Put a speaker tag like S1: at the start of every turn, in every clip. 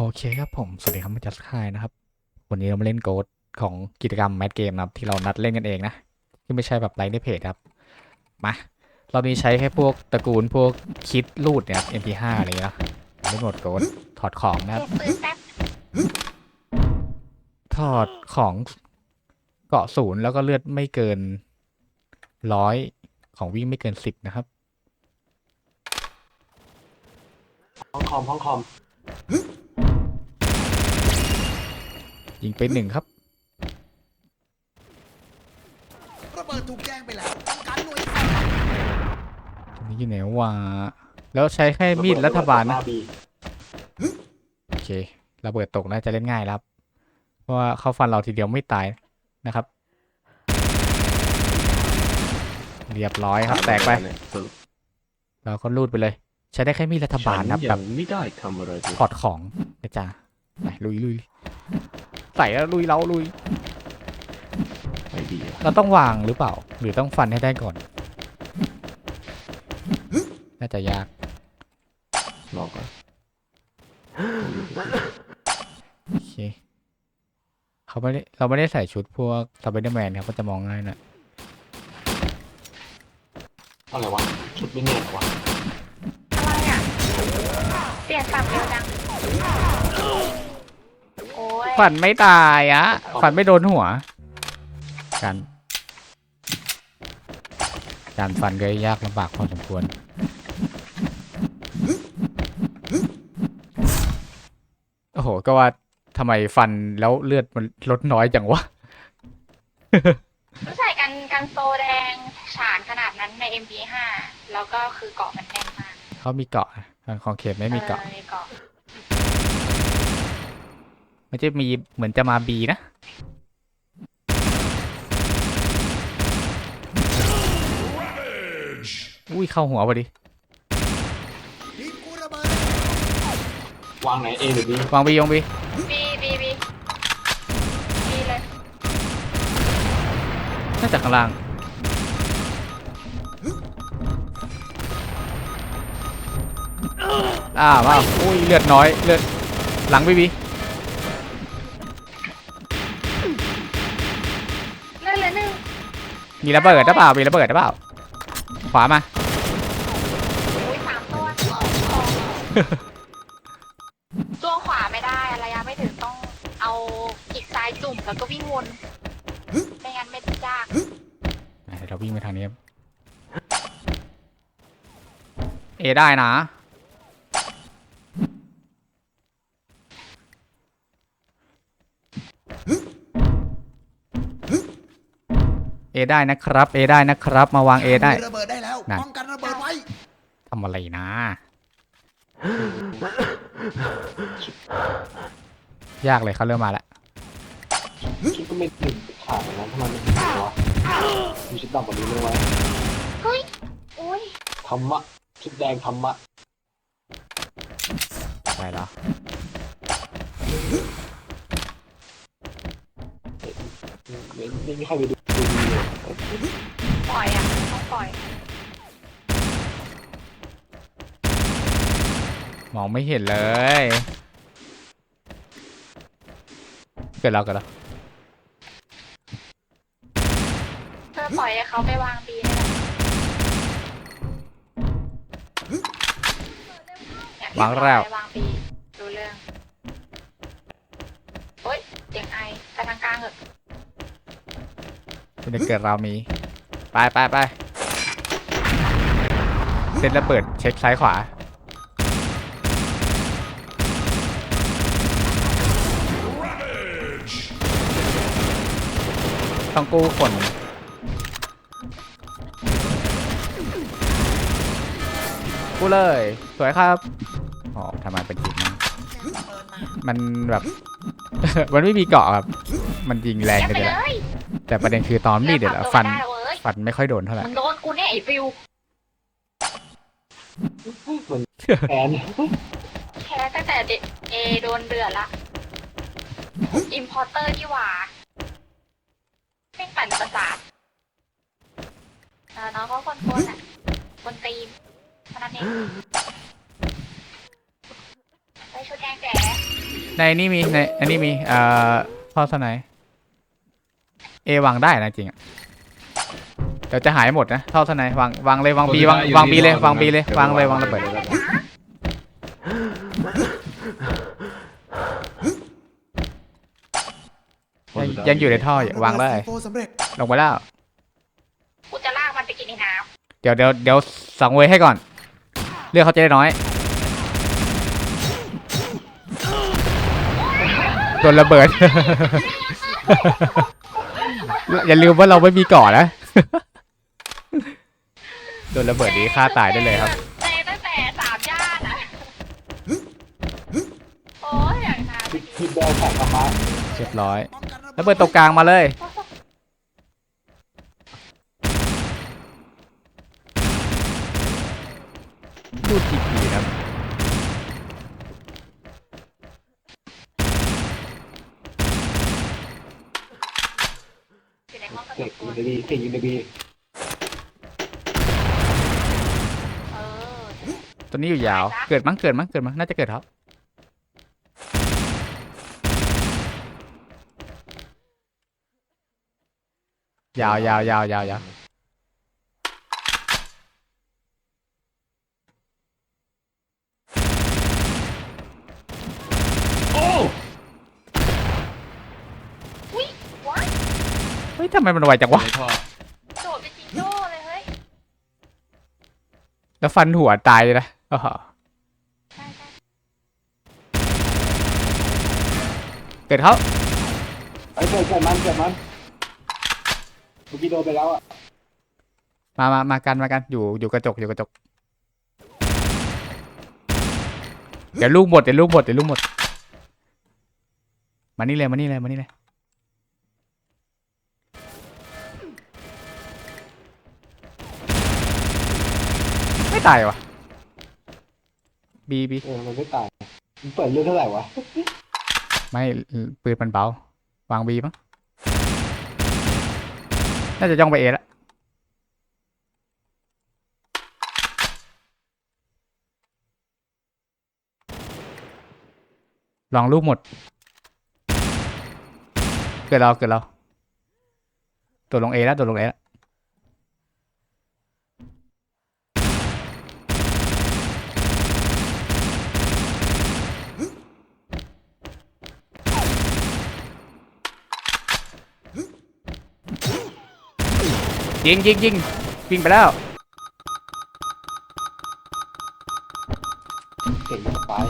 S1: โอเคครับผม สวัสดีครับมาจัสคายนะครับ วันนี้เรามาเล่นโกดของกิจกรรมแมทเกมนะครับ ที่เรานัดเล่นกันเองนะ ที่ไม่ใช่แบบไลฟ์ในเพจครับ มา เรานี้ใช้แค่พวกตระกูลพวกคิดรูดเนี่ยครับ MP5 อะไรเงี้ยนะเล่หมดโกดถอดของนะครับ
S2: ปืนแป๊บ
S1: ถอดของเกาะศูนย์แล้วก็เลือดไม่เกินร้อยของวิ่งไม่เกินสิบนะครับ
S3: ห้องคอมห้องคอม
S1: ยิงไปหนึ่งครับ
S4: ระเบิดถูกแจ้งไปแล้วทำการหน่วยไฟ
S1: ตรงนี้อยู่ไหนวะแล้วใช้แค่มีดรัฐบาลนะ
S3: บี
S1: โอเคระเบิดตกน่าจะเล่นง่ายแล้วครับ เพราะว่าเขาฟันเราทีเดียวไม่ตายนะครับ เรียบร้อยครับ แตกไปเราก็รูดไปเลย ใช้ได้แค่มีดรัฐบาลนะครับ
S5: ฉั
S1: แบ
S5: ยั
S1: บ
S5: งไม่ได้ทำอะไรเลย
S1: ถอดของนะจ๊ะไปลุยลุย ใส่แล้วลุยเราลุย
S5: ไม่ดีอะ
S1: เราต้องวางหรือเปล่า หรือต้องฟันให้ได้ก่อน น่าจะยาก
S5: ลองก่อน
S1: โอเคเขาไม่ได้เราไม่ได้ใส่ชุดพวกสไปเดอร์แมนครับก็จะมองง่ายหน่อย
S3: อะไรวะ ชุดไม่เนียนวะ
S2: อะไรอะเปลี่ยนฝั่งเร็วจัง โอ้ย
S1: ฟันไม่ตายอะฟันไม่โดนหัวการการฟันก็ยากลำบากพอสมควร โอ้โห ก็ว่าทำไมฟันแล้วเลือดมันลดน้อยจังวะ
S2: ต้องใส่กันกันโซแดงฉานขนาดนั้นใน MP5 แล้วก็คือเกาะมันแน่นมาก
S1: เขามีเกาะของเขตไม่มีเกาะ
S2: ออมีเกาะ
S1: มันจะมีเหมือนจะมาบีนะ อุ้ยเข้าหัวพอดี
S4: ทีมกูระเบิด
S3: วางไหนเอหรือบี
S1: วางบีวางบี
S2: บีบีบีบีเลย
S1: น่าจะข้างล่างอ่าว้าวอุ้ยเลือดน้อยเลือดหลังบีบี มีระเบิดหรือเปล่า มีระเบิดหรือเปล่า ขวามา
S2: อุ้ยสามตัวจ้วงขวาไม่ได้ระยะไม่ถึงต้องเอาอีกซ้ายจุ่มแล้วก็วิ่งวนไม่งั้นไม่ยาก
S1: เดี๋ยวเราวิ่งไปทางนี้ครับเอได้นะ เอได้นะครับเอได้นะครับ มาวางเอได้
S4: มีระเบิดได้แล้ว
S1: นั่น
S4: ป้องกันระเบิดไว้
S1: ทำอะไรนะ ยากเลยเขาเริ่มมาแล้ว
S3: ชุดก็ไม่ถึงขาดอย่างนั้นทำไมมันถึงวะมีชุดดำกว่านี้ไหมวะ
S2: เฮ้ยโอ้ย
S3: ธรรมะชุดแดงธรรมะ
S1: อะไรเหรอ
S3: ไม่ไม่มีใครไปดูดูดีเลย
S2: ปล่อยอะต้องปล่อย
S1: มองไม่เห็นเลย เกิดแล้วเกิดแล้ว
S2: เพื่อปล่อยให้เขาไปวางบีนี่แหละเนี่ยวา
S1: งแล้ว
S2: ไปวางบีดูเรื่องโอ๊ยเสียงไอไปทางกลางเหอะ
S1: คุณจะเกิดเรามี ไปไปไปเซตระเบิดเช็คซ้ายขวา ต้องกู้คนกู้เลย สวยครับ อ๋อทำไมเป็นทีมนั้น
S4: ระเบิดมา
S1: มันแบบ มันไม่มีเกาะครับ มันยิงแรง
S2: เยี่ยม
S1: กัน
S2: ไป
S1: เลย
S2: เลย
S1: แต่ประเด็นคือตอนมีดเดี๋ยวละฟัน
S2: เลือกปรับตัวไม่ได้เว้ย
S1: ฟันไม่ค่อยโดนเท่าไหร่
S2: มึงโดนกูแน่ไอ้ฟิว
S3: เหมือนแฟน
S2: แค่ตั้งแต่เดเอโดนเดือดละ อิมพอร์เตอร์ที่หว่าไม่งปั่นประสาทเออน้องเขาคนโกนอะ คนตีนเท่านั้นเองไปชุดแดงแจ๋
S1: ในนี่มีในอันนี้มีเอ่อท่อสไนด์ เอวางได้นะจริงอะเดี๋ยวจะหายหมดนะท่อสไนด์วางวางเลยวางบีวางวางบีเลยวางบีเลยวางเลยวางระเบิดยังยังอยู่ในท่ออยู่วางเลย
S4: โฟสำเร็จ
S1: ลงไปแล้ว
S2: กูจะลากมันไปกินในน้
S1: เดี๋ยวเดี๋ยวเดี๋ยวสังเวยให้ก่อน เลือกเขาจะได้น้อยโดนระเบิด อย่าลืมว่าเราไม่มีเก่อนนะ โดนระเบิดนี้ฆ่าำตายได้เลยครับ
S2: เจตั้งแต่สามย่านอะโอ้ยอย่างนาน
S3: พี่พี่เบลแข่งกับมา
S1: เรียบร้อย
S4: ป้องกัน
S1: ระเบิดตกกลางมาเลย พูดทีๆครับ
S2: อยู่ในห้องกระจ
S3: เก่ง
S2: ก
S3: ยูนิบีเก่งยูนิบี
S2: เออ
S1: ตัวนี้อยู่ยาว เกิดมั้งเกิดมั้งเกิดมั้งน่าจะเกิดครับ ยาวยาวยาวยาวยาว
S2: อุ้ยว้าย
S1: เฮ้ ยทำไมมันไวจังวะ
S5: ในท่อ
S2: โดดไปจิงโจ้เลยเฮ้ย
S1: แล้วฟันหัวตายเลยนะอ้อ
S2: ใช่ใช่
S1: เกิดเขา
S3: ไอ้ยเกิดเกิดมันเกิดมันเมื่อกี้โดนไปแล้วอะ
S1: มามามากันมากัน อยู่อยู่กระจกอยู่กระจก เดี๋ยวลูกหมดเดี๋ยวลูกหมดเดี๋ยวลูกหมด มานี่เลยมานี่เลยมานี่เลย ไม่ตายวะบีบี
S3: เออมันไม่ตายมันเปิดเรื่องเท่าไหร่วะ
S1: ไม่ปืนมันเบาวางบีมั้งน่าจะย่องไปเอละลองลูกหมด เกิดเราเกิดเราตัวลงเอแล้วตัวลงเอแล้ว ยิงยิงยิงวิ่งไปแล้ว
S3: เก่งสบาย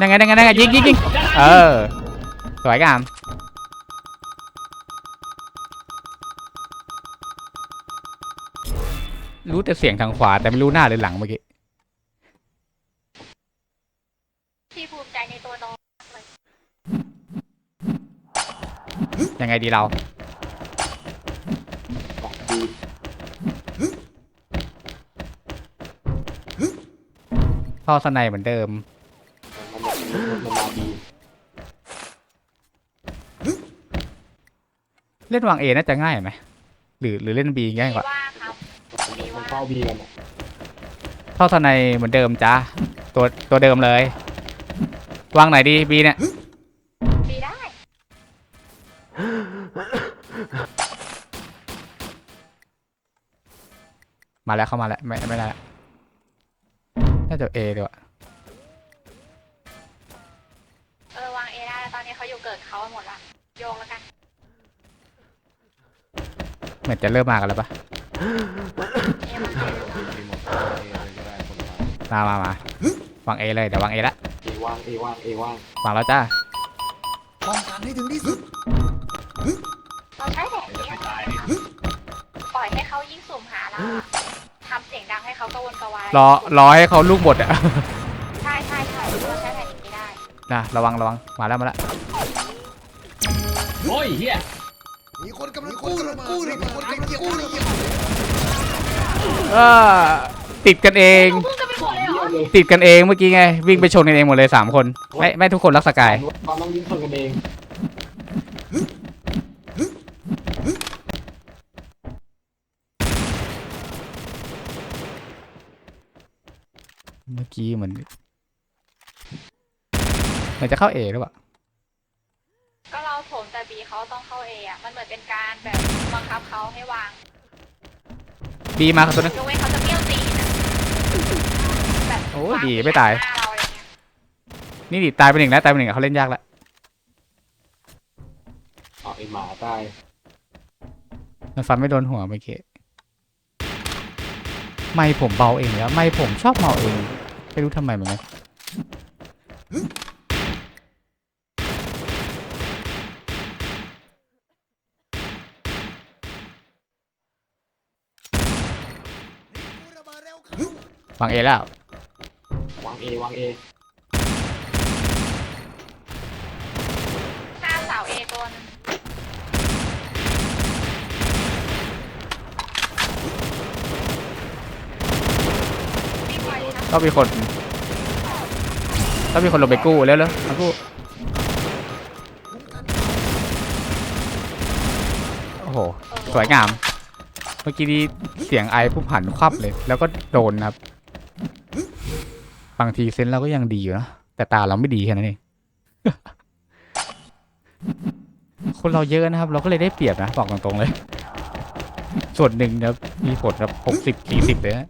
S1: นั่งไงนั่งไงนั่งไงยิงยิงยิงเออ สวยงามรู้แต่เสียงทางขวาแต่ไม่รู้หน้าหรือหลังเมื่อกี้
S2: พี่ภูมิใจในตัวน้อง
S1: ยั งไงดีเราท่อสไนเหมือนเดิม
S3: มันมามันมาดี
S1: เล่นวางเอน่าจะง่ายไหมหรือหรือเล่นบีง่ายกว่า
S2: ว่าครับมี
S3: มันาเข้าบีกันอะ
S1: ท่อสไนเหมือนเดิมจ้าตัวตัวเดิมเลย วางไหนดีบีเนี่ย มาแล้วเข้ามาแล้วไม่ไม่ได้ละน่าจะเอดีกว่า
S2: เออวางเอได้ตอนนี้เขาอยู่เกิดเขาหมดละโยงแล้วกัน
S1: เหมือนจะเริ่มมากันแล้วปะ
S2: เอมันเจอ
S5: รีโมทเอเลยก็ได้คนละ
S1: มามามาวางเอเลยเดี๋ยววางเอละ
S3: เอว่างเอว่างเอว่าง
S1: วางแล้วจ้า
S4: ป้องกันให้ถึงที่สุด
S2: เราใช้แบบ
S5: เดี๋ยว
S2: นี้
S5: จะไปตายนี่
S2: ปล่ อยให้เขายิ่งสุ่มหาเราอะทำเสียงดังให้เขากระวนกระวาย
S1: รอรอให้เขาลูกหมดอะ
S2: ใช่ใช่ใช่เราใช้แบบนี้ได้
S1: นะระวังระวังมาแล้วมาแล้ว
S5: โอ้ยเฮีย
S4: มีคนกำลังกู้ระเบิดมีคนกำลังกู้ระเบิด
S1: เออติดกันเอง
S2: เพิ่งจะไปหมดเลยเหรอ
S3: เยี่ยมเลย
S1: ติดกันเองเมื่อกี้ไงวิ่งไปชนกันเองหมดเลยสามคนไม่ไม่ทุกคนรักสกาย
S3: ความต้องยิ้มชนกันเอง
S1: เมื่อกี้เหมือนเหมันจะเข้าเอหรือเปล่า
S2: ก็เราโถมแต่บีเขาต้องเข้าเออะมันเหมือนเป็นการแบบบังคับเขาให้วาง
S1: บีมาครับตัวนึง
S2: ยกเว้นเขาจะเบี้ยวตีนะแบบ
S1: โอ้
S2: วาง
S1: ดีไม่ตาย
S2: หน้เราอะไรเงี้ย
S1: นี่ดิตายไปหนึ่งแล้วตายไปหนึ่งอะเขาเล่นยากละ
S3: อ๋อไอหมาตาย
S1: มันฟันไม่โดนหัวเมื่อกี้ ไม่ผมเบาเองแล้วไม่ผมชอบเบาเองไม่รู้ทำไมเหมือนกัน
S4: วา
S1: งเอแล้ว
S3: วางเอวางเอ
S2: หน้าเสาเอตัวนึงวิ่งไวนะ
S1: ต้องมีคนต้องมีคนลงไปกู้แล้วแล้วมากู้โอ้โห สวยงาม เมื่อกี้นี้เสียงไอผู้ผ่านควับเลย แล้วก็โดนนะครับ บางทีเซนเราก็ยังดีอยู่นะ แต่ตาเราไม่ดีแค่นั้นเองคนเราเยอะนะครับ เราก็เลยได้เปรียบนะ บอกตรงๆเลย ส่วนหนึ่งนะมีผลครับหกสิบสี่สิบเลยนะ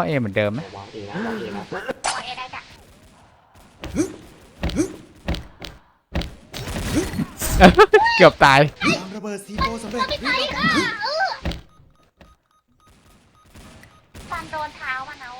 S1: เข้าเอเหมือนเดิมไหม
S3: วางเอนะวางเอนะ
S2: วางเอได้จ้ะ
S1: เกือบตาย
S4: วางระเบิดซีโฟสำเร็จรีบมา
S2: ฟันโดนเท้ามันเอา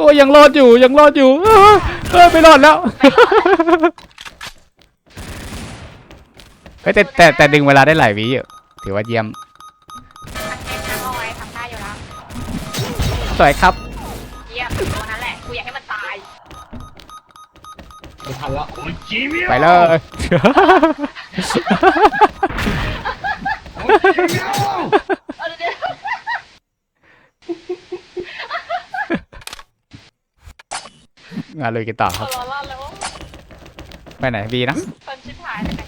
S1: อ้ยยังรอดอยู่ยังรอดอยู่เออเออไม่รอดแล้วเฮ้ยแต่แต่แต่ดึงเวลาได้หลายวิอยู่ถือว่าเยี่ยม
S2: ทางเกมทางเอาไว้ทำได้อยู่แล้ว
S1: สวยครับ
S2: เยี่ยมตัวนั้นแหละกูอยากให้มันตาย
S3: ไม่ทันแล้ว
S5: โอ้ยจีเมียว
S1: ไปเลย
S5: โอ้ยจีเมียว
S2: เออเดี๋ยว
S1: งานเลยกันต่อค
S2: เอา
S1: รับ
S2: ล้อล่าแล้ว
S1: ไปไหนบีนะ
S2: คนชิบหายเลยนะ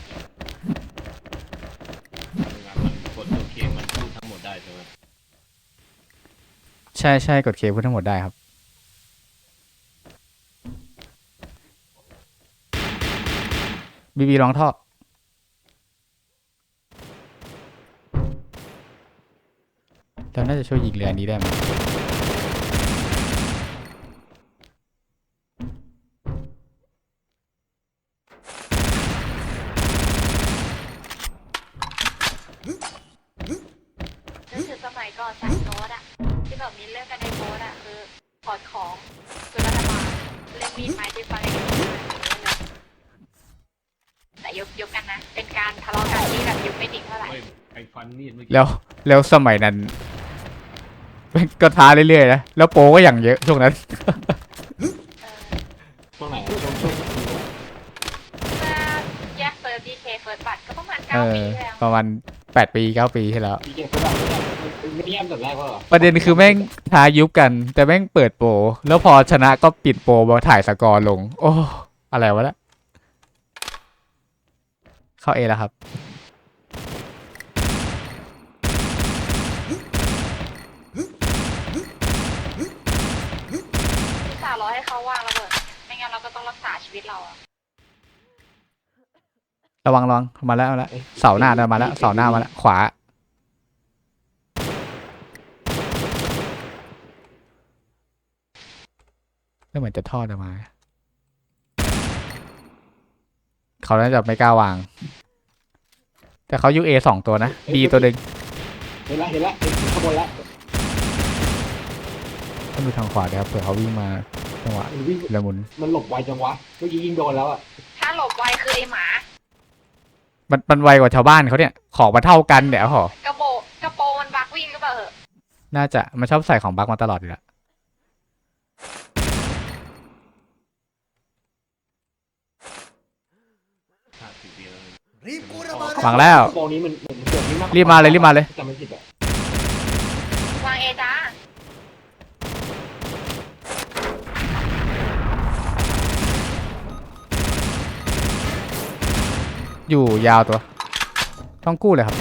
S5: มันกดตัวเคมันพูดทั้งหมดได้ใช่ไหม
S1: ใช่ใช่กดเคพูดทั้งหมดได้ครับ บีบีลองท่อ เราน่าจะช่วยยิงเรืออันนี้ได้ไหม
S2: ยกยกกันนะ เป็นการทะเลาะกันที่แบบยุคไม่ดิ่งเท่าไหร่
S5: เฮ้ยไอ้ฟันมีดเมื่อกี้
S1: แล้วแล้วสมัยนั้นก็ท้าเรื่อยๆนะแล้วโปรก็อย่างเยอะช่วงนั้น
S2: เออ
S3: ช่วงไหนช่วงช่วง
S2: เมื่อแยกเฟิร์สดีเคเฟิร์สบัตรก็ประมาณ
S1: เอ
S2: เก้า
S1: อ
S2: ปีที่แล้ว
S1: ประมาณแปดปีเก้าปีที่แล้ว
S3: พี่เก่งเขาแบบไม่ได้แย่มแต่แรกว่าเหรอ
S1: ประเด็นคือแม่งท้ายุบกัน แต่แม่งเปิดโปรแล้วพอชนะก็ปิดโปรมาถ่ายสกอร์ลง โอ้ อะไรวะเนี่ย เข้าเอแล้วครับ
S2: ที่สาวรอให้เขาวางระเบิด ไม่งั้นเราก็ต้องรักษาชีวิตเราอะ
S1: ระวังระวังมาแล้วมาแล้ว เสาหน้าเดินมาแล้วเสาหน้ามาแล้ว ขวาแล้วเหมือนจะทอดออกมา เขาน่าจะไม่กล้าวาง แต่เขายูเอสองตัวนะ B ตัวหนึ่ง
S3: เห็นแล้วเห็นแล้วเห็นข้างบนแล้ว
S1: ต้องดูทางขวาด้วยครับเผื่อเขาวิ่งมาจังหวะ
S3: มันวิ่ง
S1: ละมุน
S3: มันหลบไวจังวะเมื่อกี้ยิงโดนแล้วอะ
S2: ถ้าหลบไวคือไอหมา
S1: มันมันไวกว่าชาวบ้านเขาเนี่ย ของมาเท่ากันเนี่ยหอก
S2: ระโบกกระโปรงมันบักวิ่งก็เปล่าเหอะ
S1: น่าจะมันชอบใส่ของบักมาตลอดอยู่แล้ว
S4: รีบกูระเบิด
S1: วางแล้ว
S3: โซนนี้มันเหมือนเกิดนี่มาก
S1: รีบมาเลยรีบมาเลย
S3: จะไม่ผิดอะ
S2: วางเอจ้า
S1: อยู่ยาวตัว ต้องกู้เลยครับ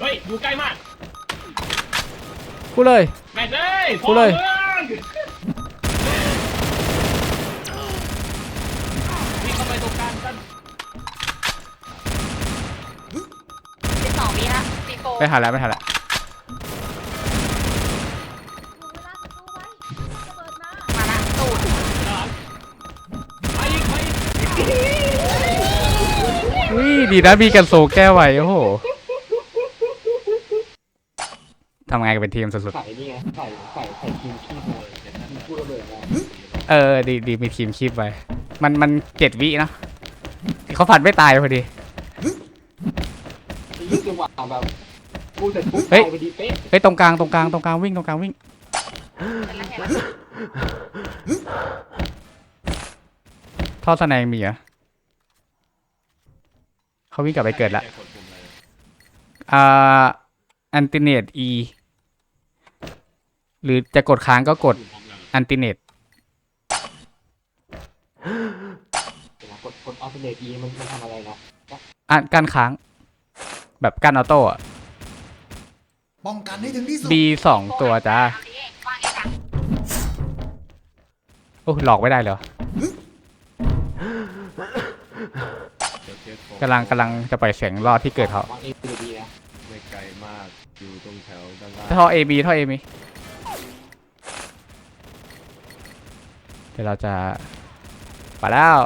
S5: เฮ้ย อยู่ใกล้มาก
S1: กู้เลย
S5: แม่งเลย
S1: กูเลย
S5: พอวิ่ ไม่
S1: ทันแล้วไม่ทันแล้ว
S2: มาละตูด
S1: วิดีนะมีกันโซแก้ไว้โอ้โหทำงานกันเป็นทีมสุด
S3: ใส่นี่ไงใส่ใส่ใส่ทีมขี้มาทีมพูดระเบิดนะ
S1: ๆ เออ ดีดีมีทีมคีบไว้ มันมันเจ็ดวิเนอะเขาฟันไม่ตายพอดี
S3: ที่จังหวะแบบ พูดเสร็จปุ๊บ
S1: เฮ้ย
S3: ไปพอดีเป๊ะ
S1: เฮ้ยตรงกลางตรงกลางตรงกลางวิ่งตรงกลางวิ่ง
S2: เห็นแล้วเห็นแล้ว
S1: ท่อสแนงมีเหรอเขาวิ่งกลับไปเกิดละ
S5: กดปุ่มอะไร
S1: อ่าอันติเนต E หรือจะกดค้างก็กด
S5: ปุ่มพร้อมกัน
S1: อันติเนต
S3: เดี๋ยวนะกดกดอัลเทอร์เนทีมันมันทำอะไรนะ
S1: อะกั้นค้าง แบบกั้นออโต้อะ
S4: ป้องกันให้ถึงที่สุด
S1: B สองตัวจ้าโอ้หลอกไม่ได้เหรอกำลังกำลังจะปล่อยเสียงรอดที่เกิดเขา
S3: วางเอดีนะ
S5: ไม่ไกลมาก อยู่ตรงแถวด้านล่าง
S1: ท่อ A B ท่อ A มีเดี๋ยวเราจะไปแล้ว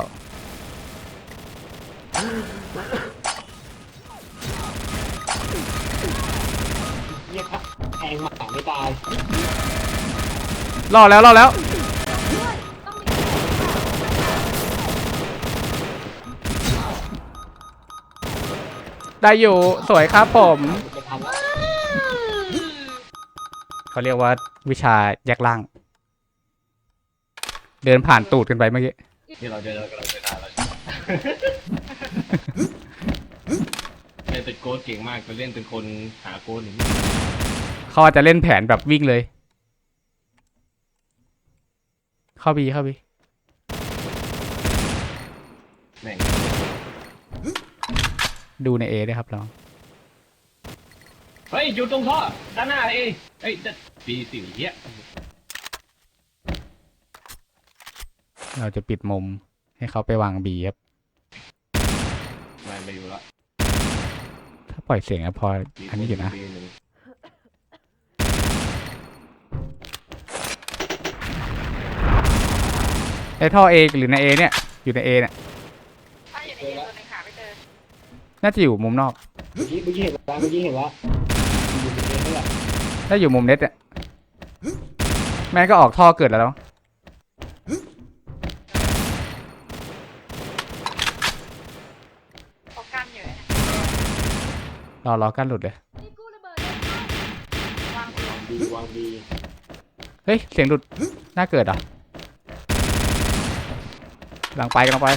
S3: งหมาไม่ตาย
S1: รอดแล้วรอดแล้ว ได้อยู่สวยครับผม
S3: จะทันแล้ว
S1: เขาเรียกว่าวิชาแยกล่าง เดินผ่านตูดกันไปเมื่อกี้
S5: นี่เราจะเรากำลังไปด่าแล้วใช่ไหมเล่นเป็นโค้ดเก่งมากไปเล่นเป็นคนหาโค้ดหนึ่ง
S1: เขาอาจจะเล่นแผนแบบวิ่งเลย เข้าบีเข้าบี
S5: แม่ง
S1: ดูในเอด้วยครับลอง
S5: เฮ้ยอยู่ตรงท่อด้านหน้าเองเฮ้ยจะปีสิวเหี้ย
S1: เราจะปิดมุมให้เขาไปวางบีครับ
S5: ไม่ไม่อยู่ละ
S1: ถ้าปล่อยเสียงอะพอ
S5: ปี
S1: อันนี้อยู่นะ
S5: ปีหง
S1: ไอท่อเอหรือในเอเนี่ย อยู่ในเอเนี่ย
S2: ถ้าอยู่ในเอตัวหนึงหาไม่เจอ
S1: น่าจะอยู่มุมนอก
S3: เมื่อกี้เมื่อกี้เห็นแล้วเมื่อกี้เห็นแล้วอยู่ในเองนี่แหละ
S1: ถ้าอยู่มุมเน็ตเนี่ยแม่งก็ออกท่อเกิดแล้วเนอะ
S2: เขากั้นอยู่เนี่ย
S1: รอรอกันหลุดเลย
S2: วาง
S3: วางดีวางดี
S1: เฮ้ย เสียงหลุด น่าเกิดเหรอะ กำลังไปกำลังไป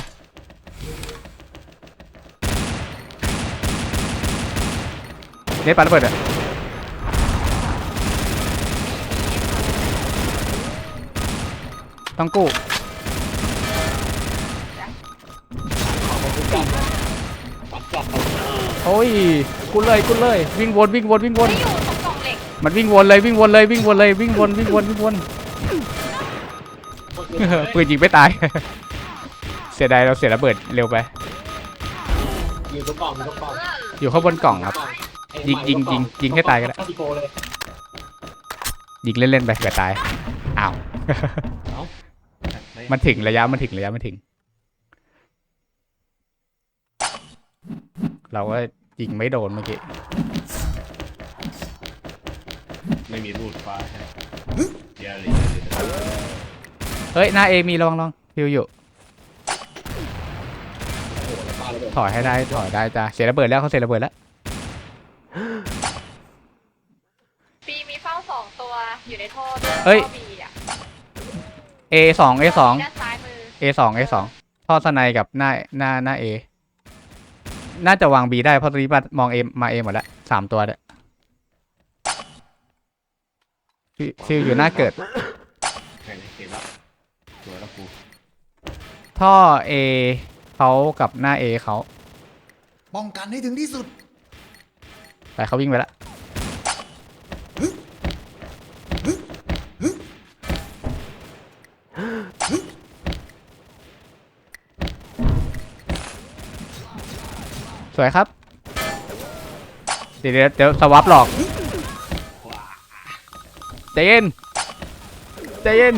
S1: เน็ตปาระเบิดอะต้องกู้
S3: ขอบคุณกันปัดจับ
S1: โอ้ยกูเลยกูเลย วิ่งวนวิ่งวนวิ่งวน
S2: ไม่อยู่ตรงกล่องเหล็ก
S1: มันวิ่งวนเลยวิ่งวนเลยวิ่งวนเลยวิ่งวนวิ่งวนวิ่งวนปืนยิงไม่ตายเสียดายเราเสียระเบิดเร็วไป
S3: อยู่ตรงกล่องอยู่ตรงกล่อง
S1: อยู่ข้างบนกล่องครับยิงยิงยิงยิงให้ตายก็ได้
S3: เข้าที่โกเลย
S1: ยิงเล่นๆไปเผื่อตายอ้าว มันถึงระยะมันถึงระยะมันถึง เราก็ยิงไม่โดนเมื่อกี้
S5: ไม่มีรูดฟ้าใช่เดี๋ยวเลย
S1: เฮ้ยหน้าเอมีระวังระวังฟิวอยู่
S3: ปาระเบิด
S1: ถอยให้ได้ถอยได้จ้าเสียระเบิดแล้วเขาเสียระเบิดแล้ว
S2: ปีมีเฝ้าสองตัวอยู่ในท่อด้วย
S1: เฮ้ย
S2: ท่อบีอะ
S1: A สอง A สอง
S2: ด้านซ้ายมือ
S1: A สอง A สองท่อสไนกับหน้าหน้าหน้า A น่าจะวาง B ได้เพราะตอนนี้มามอง A มา A หมดแล้วสามตัวเนี่ยฟิฟิลอยู่หน้าเกิด
S5: ใช่เลยเห็นแล้วสวยแล้วกู
S1: ท่อ A เขากับหน้า A เขา
S4: ป้องกันให้ถึงที่สุด
S1: ไปเขาวิ่งไปแล้วสวยครับเดี๋ยวเดี๋ยวเดี๋ยวสวับหลอกใจเย็นใจเย็น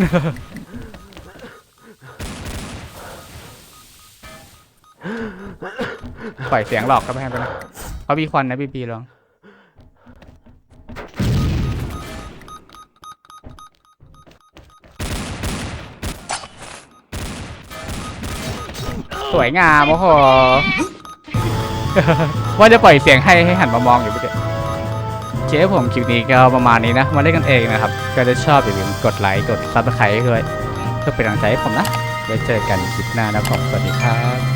S1: ปล่อยเสียงหลอกครับให้ไปนะเขามีควันนะพี่ปีลองสวยงามโอ้โหว่าจะปล่อยเสียงให้ให้หันมามองอยู่พี่เดเจ๊ผมคลิปนี้ก็ประมาณนี้นะ มาเล่นกันเองนะครับ ก็ถ้าชอบอย่าลืมกดไลค์กดซับสไครต์ด้วยเพื่อเป็นกำลังใจให้ผมนะไว้เจอกันคลิปหน้านะผมสวัสดีครับ